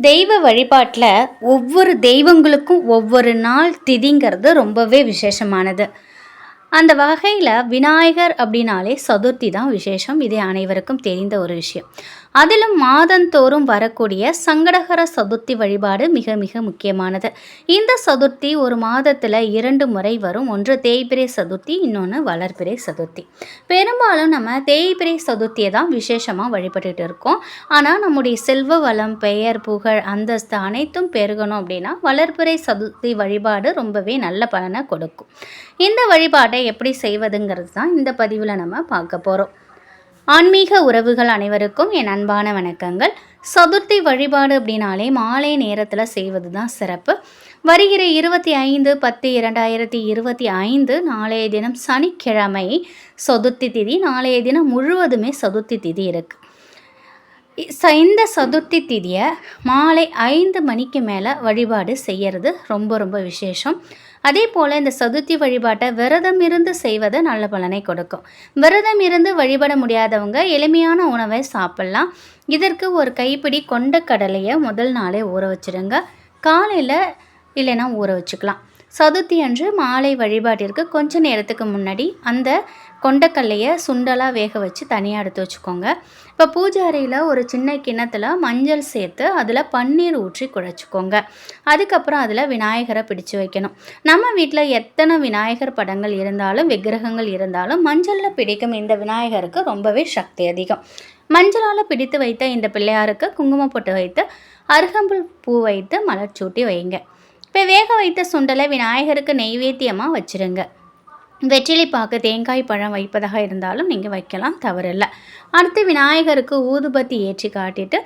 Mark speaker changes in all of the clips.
Speaker 1: தெய்வ வழிபாட்டில் ஒவ்வொரு தெய்வங்களுக்கும் ஒவ்வொரு நாள் திதிங்கிறது ரொம்பவே விசேஷமானது. அந்த வகையில் விநாயகர் அப்படின்னாலே சதுர்த்தி தான் விசேஷம். இது அனைவருக்கும் தெரிந்த ஒரு விஷயம். அதிலும் மாதந்தோறும் வரக்கூடிய சங்கடகர சதுர்த்தி வழிபாடு மிக மிக முக்கியமானது. இந்த சதுர்த்தி ஒரு மாதத்தில் இரண்டு முறை வரும். ஒன்று தேய்பிரை சதுர்த்தி இன்னொன்று வளர்பிறை சதுர்த்தி. பெரும்பாலும் நம்ம தேய்பிரை சதுர்த்தியை தான் விசேஷமாக வழிபட்டுட்டு இருக்கோம். ஆனால் நம்முடைய செல்வ வளம் பெயர் புகழ் அந்தஸ்து அனைத்தும் பெருகணும் அப்படின்னா வளர்பிறை சதுர்த்தி வழிபாடு ரொம்பவே நல்ல பலனை கொடுக்கும். இந்த வழிபாட்டை எப்படி செய்வதுங்கிறது தான் இந்த பதிவில் நம்ம பார்க்க போகிறோம் ஆன்மீக உறவுகள் அனைவருக்கும் என் அன்பான வணக்கங்கள். சதுர்த்தி வழிபாடு அப்படின்னாலே மாலை நேரத்தில் செய்வது தான் சிறப்பு. வருகிற இருபத்தி ஐந்து பத்து இரண்டாயிரத்தி இருபத்தி ஐந்து நாளைய தினம் சனிக்கிழமை சதுர்த்தி திதி நாளைய தினம் முழுவதுமே சதுர்த்தி திதி இருக்குது ச இந்த சதுர்த்தி திதியை மாலை ஐந்து மணிக்கு மேலே வழிபாடு செய்கிறது ரொம்ப ரொம்ப விசேஷம். அதே போல் இந்த சதுர்த்தி வழிபாட்டை விரதம் இருந்து செய்வது நல்ல பலனை கொடுக்கும். விரதம் இருந்து வழிபட முடியாதவங்க எளிமையான உணவை சாப்பிட்லாம். இதற்கு ஒரு கைப்பிடி கொண்ட கடலையை முதல் நாளே ஊற வச்சுடுங்க காலையில் இல்லைன்னா ஊற வச்சுக்கலாம். சதுர்த்தி அன்று மாலை வழிபாட்டிற்கு கொஞ்ச நேரத்துக்கு முன்னாடி அந்த கொண்டக்கல்லையை சுண்டலாக வேக வச்சு தனியாக எடுத்து வச்சுக்கோங்க. இப்போ பூஜை அறையில் ஒரு சின்ன கிண்ணத்தில் மஞ்சள் சேர்த்து அதில் பன்னீர் ஊற்றி குழைச்சிக்கோங்க. அதுக்கப்புறம் அதில் விநாயகரை பிடிச்சு வைக்கணும். நம்ம வீட்டில் எத்தனை விநாயகர் படங்கள் இருந்தாலும் விக்கிரகங்கள் இருந்தாலும் மஞ்சளில் பிடிக்கும் இந்த விநாயகருக்கு ரொம்பவே சக்தி அதிகம். மஞ்சளால் பிடித்து வைத்த இந்த பிள்ளையாருக்கு குங்குமம் போட்டு வைத்து அருகம்புல் பூ வைத்து மலர் சூட்டி வைங்க. இப்போ வேக வைத்த சுண்டலை விநாயகருக்கு நெய்வேத்தியமாக வச்சுருங்க. வெற்றிலை பாக்கு தேங்காய் பழம் வைப்பதாக இருந்தாலும் நீங்கள் வைக்கலாம் தவறில்லை. அடுத்து விநாயகருக்கு ஊதுபத்தி ஏற்றி காட்டிட்டு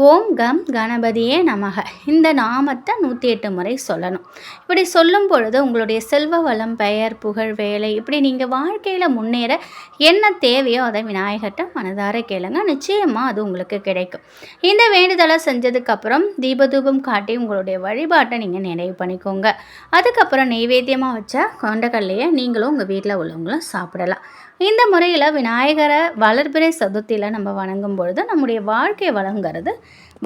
Speaker 1: ஓம் கம் கணபதியே நமக. இந்த நாமத்தை நூற்றி எட்டு முறை சொல்லணும். இப்படி சொல்லும் பொழுது உங்களுடைய செல்வ வளம் பெயர் புகழ் வேலை இப்படி நீங்கள் வாழ்க்கையில் முன்னேற என்ன தேவையோ அதை விநாயகர்கிட்ட மனதார கேளுங்க. நிச்சயமாக அது உங்களுக்கு கிடைக்கும். இந்த வேண்டுதலை செஞ்சதுக்கப்புறம் தீபதூபம் காட்டி உங்களுடைய வழிபாட்டை நீங்கள் நினைவு பண்ணிக்கோங்க. அதுக்கப்புறம் நைவேத்தியமாக வச்ச கொண்டக்கல்லையை நீங்களும் உங்கள் வீட்டில் உள்ளவங்களும் சாப்பிடலாம். இந்த முறையில் விநாயகரை வளர்பிறை சதுர்த்தியில் நம்ம வணங்கும் பொழுது நம்முடைய வாழ்க்கை வளங்கிறது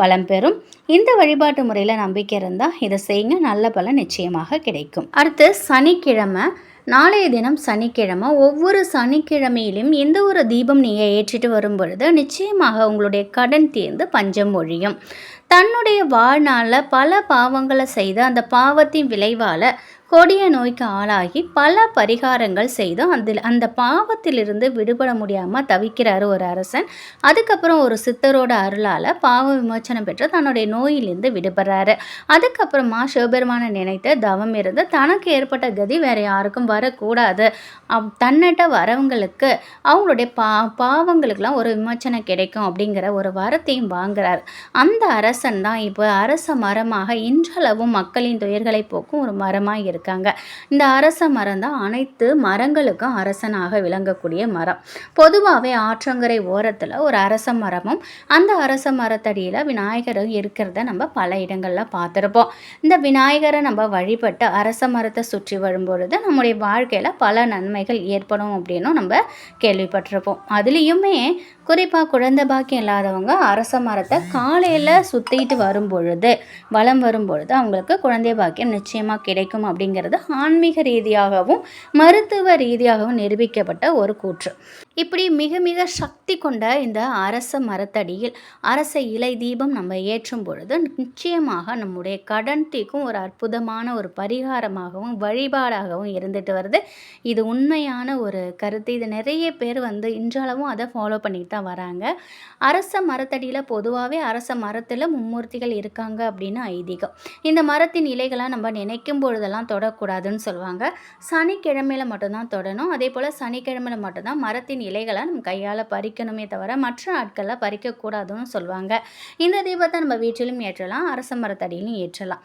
Speaker 1: வளம் பெறும். இந்த வழிபாட்டு முறையில் நம்பிக்கை இருந்தால் இதை செய்யுங்க. நல்ல பலன் நிச்சயமாக கிடைக்கும். அடுத்து சனிக்கிழமை. நாளைய தினம் சனிக்கிழமை. ஒவ்வொரு சனிக்கிழமையிலும் எந்த ஒரு தீபம் நீங்கள் ஏற்றிட்டு வரும் பொழுது நிச்சயமாக உங்களுடைய கடன் தீர்ந்து பஞ்சம் ஒழியும். தன்னுடைய வாழ்நாளில் பல பாவங்களை செய்து அந்த பாவத்தின் விளைவால் கொடிய நோய்க்கு ஆளாகி பல பரிகாரங்கள் செய்தும் அதில் அந்த பாவத்திலிருந்து விடுபட முடியாமல் தவிக்கிறார் ஒரு அரசன். அதுக்கப்புறம் ஒரு சித்தரோட அருளால் பாவ விமோச்சனம் பெற்று தன்னுடைய நோயிலிருந்து விடுபடுறாரு. அதுக்கப்புறமா சிவபெருமானை நினைத்து தவம் இருந்து தனக்கு ஏற்பட்ட கதி வேற யாருக்கும் வரக்கூடாது. அவ் தன்னிட்ட வரவங்களுக்கு அவங்களுடைய பா பாவங்களுக்கெல்லாம் ஒரு விமோச்சனம் கிடைக்கும் அப்படிங்கிற ஒரு வரத்தையும் வாங்குறார். அந்த அரசன் தான் இப்போ அரச மரமாக இன்றளவும் மக்களின் துயர்களை போக்கும் ஒரு மரமாக இருக்காங்க. இந்த அரச மரம் தான் அனைத்து மரங்களுக்கும் அரசனாக விளங்கக்கூடிய மரம். பொதுவாகவே ஆற்றங்கரை ஓரத்தில் ஒரு அரச மரமும் அந்த அரச மரத்தடியில் விநாயகரும் இருக்கிறத நம்ம பல இடங்களில் பார்த்துருப்போம். இந்த விநாயகரை நம்ம வழிபட்டு அரச மரத்தை சுற்றி வரும்பொழுது நம்முடைய வாழ்க்கையில் பல நன்மைகள் ஏற்படும் அப்படின்னும் நம்ம கேள்விப்பட்டிருப்போம். அதுலேயுமே குறிப்பாக குழந்தை பாக்கியம் இல்லாதவங்க அரச மரத்தை காலையில் சுற்றிட்டு வரும் பொழுது வலம் வரும் பொழுது அவங்களுக்கு குழந்தை பாக்கியம் நிச்சயமாக கிடைக்கும் அப்படின்னு அப்படிங்கிறது ஆன்மீக ரீதியாகவும் மருத்துவ ரீதியாகவும் நிரூபிக்கப்பட்ட ஒரு கூற்று. இப்படி மிக மிக சக்தி கொண்ட இந்த அரச மரத்தடியில் அரச இலை தீபம் நம்ம ஏற்றும் பொழுது நிச்சயமாக நம்முடைய கடன் தீக்கும் ஒரு அற்புதமான ஒரு பரிகாரமாகவும் வழிபாடாகவும் இருந்துட்டு வருது. இது உண்மையான ஒரு கருத்து. இது நிறைய பேர் வந்து இன்றளவும் அதை ஃபாலோ பண்ணிட்டு தான் வராங்க. அரச மரத்தடியில் பொதுவாகவே அரச மரத்தில் மும்மூர்த்திகள் இருக்காங்க அப்படின்னு ஐதீகம். இந்த மரத்தின் இலைகளை நம்ம நினைக்கும் பொழுதெல்லாம் தொடக்கூடாதுன்னு சொல்லுவாங்க. சனிக்கிழமையில் மட்டும்தான் தொடணும். அதே போல் சனிக்கிழமையில் மட்டும்தான் மரத்தின் இலைகளை நம்ம கையால் பறிக்கணுமே தவிர மற்ற ஆட்களை பறிக்கக்கூடாதுன்னு சொல்லுவாங்க. இந்த தீபத்தை நம்ம வீட்டிலும் ஏற்றலாம் அரச மரத்தடியிலும் ஏற்றலாம்.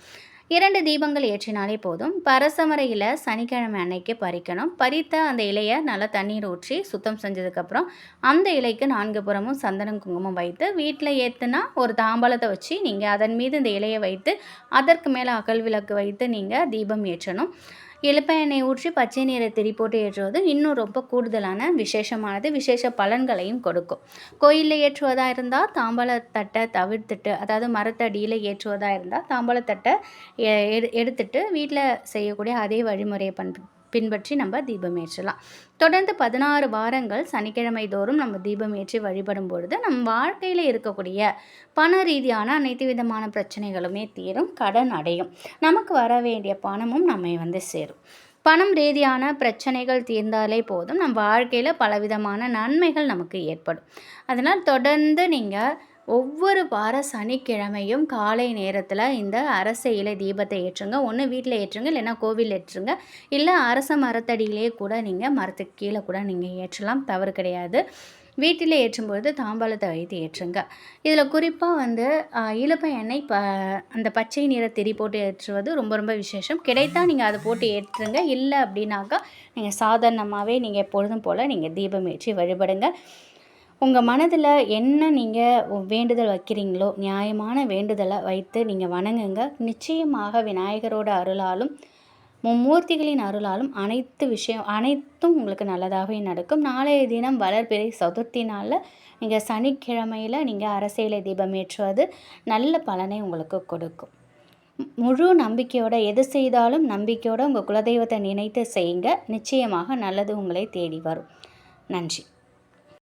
Speaker 1: இரண்டு தீபங்கள் ஏற்றினாலே போதும். பரசமர இலை சனிக்கிழமை அன்னைக்கு பறிக்கணும். பறித்த அந்த இலையை நல்லா தண்ணீர் ஊற்றி சுத்தம் செஞ்சதுக்கப்புறம் அந்த இலைக்கு நான்கு புறமும் சந்தனம் குங்குமம் வைத்து வீட்டில் ஏற்றுனா ஒரு தாம்பாளத்தை வச்சு நீங்கள் அதன் மீது இந்த இலையை வைத்து அதற்கு மேலே அகல் விளக்கு வைத்து நீங்கள் தீபம் ஏற்றணும். இழுப்ப எண்ணெய் ஊற்றி பச்சை நீரை திரி போட்டு ஏற்றுவது இன்னும் ரொம்ப கூடுதலான விசேஷமானது. விசேஷ பலன்களையும் கொடுக்கும். கோயிலில் ஏற்றுவதாக இருந்தால் தாம்பாளத்தட்டை தவிர்த்துட்டு அதாவது மரத்தடியில் ஏற்றுவதாக இருந்தால் தாம்பாளத்தட்டை எ- எடு- எடுத்துட்டு வீட்டில் செய்யக்கூடிய அதே வழிமுறையை பண் பின்பற்றி நம்ம தீபம் ஏற்றலாம். தொடர்ந்து பதினாறு வாரங்கள் சனிக்கிழமை தோறும் நம்ம தீபம் ஏற்றி வழிபடும் பொழுது நம் வாழ்க்கையில் இருக்கக்கூடிய பண ரீதியான அனைத்து விதமான பிரச்சனைகளுமே தீரும் கடன் அடையும். நமக்கு வர வேண்டிய பணமும் நம்மை வந்து சேரும். பணம் ரீதியான பிரச்சனைகள் தீர்ந்தாலே போதும் நம் வாழ்க்கையில் பலவிதமான நன்மைகள் நமக்கு ஏற்படும். அதனால் தொடர்ந்து நீங்கள் ஒவ்வொரு வார சனிக்கிழமையும் காலை நேரத்தில் இந்த அரச இலை தீபத்தை ஏற்றுங்க. ஒன்று வீட்டில் ஏற்றுங்க இல்லைன்னா கோவில் ஏற்றுங்க. இல்லை அரச மரத்தடியிலே கூட நீங்கள் மரத்துக்கு கீழே கூட நீங்கள் ஏற்றலாம். தவறு கிடையாது. வீட்டில் ஏற்றும்பொழுது தாம்பாளத்தை வைத்து ஏற்றுங்க. இதில் குறிப்பாக வந்து ஆஹ், எண்ணெய் ப அந்த பச்சை நிற திரி போட்டு ஏற்றுவது ரொம்ப ரொம்ப விசேஷம். கிடைத்தால் நீங்கள் அதை போட்டு ஏற்றுங்க. இல்லை அப்படின்னாக்கா நீங்கள் சாதாரணமாகவே நீங்கள் எப்பொழுதும் போல் நீங்கள் தீபம் ஏற்றி வழிபடுங்க. உங்கள் மனதில் என்ன நீங்கள் வேண்டுதல் வைக்கிறீங்களோ நியாயமான வேண்டுதலை வைத்து நீங்கள் வணங்குங்க. நிச்சயமாக விநாயகரோட அருளாலும் மும்மூர்த்திகளின் அருளாலும் அனைத்து விஷயம் அனைத்தும் உங்களுக்கு நல்லதாகவே நடக்கும். நாளைய தினம் வளர்பிறை சதுர்த்தி நாளில் நீங்கள் சனிக்கிழமையில் நீங்கள் அரசியலை தீபம் ஏற்றுவது நல்ல பலனை உங்களுக்கு கொடுக்கும். முழு நம்பிக்கையோட எது செய்தாலும் நம்பிக்கையோட உங்கள் குலதெய்வத்தை நினைத்து செய்யுங்க. நிச்சயமாக நல்லது உங்களை தேடி வரும். நன்றி.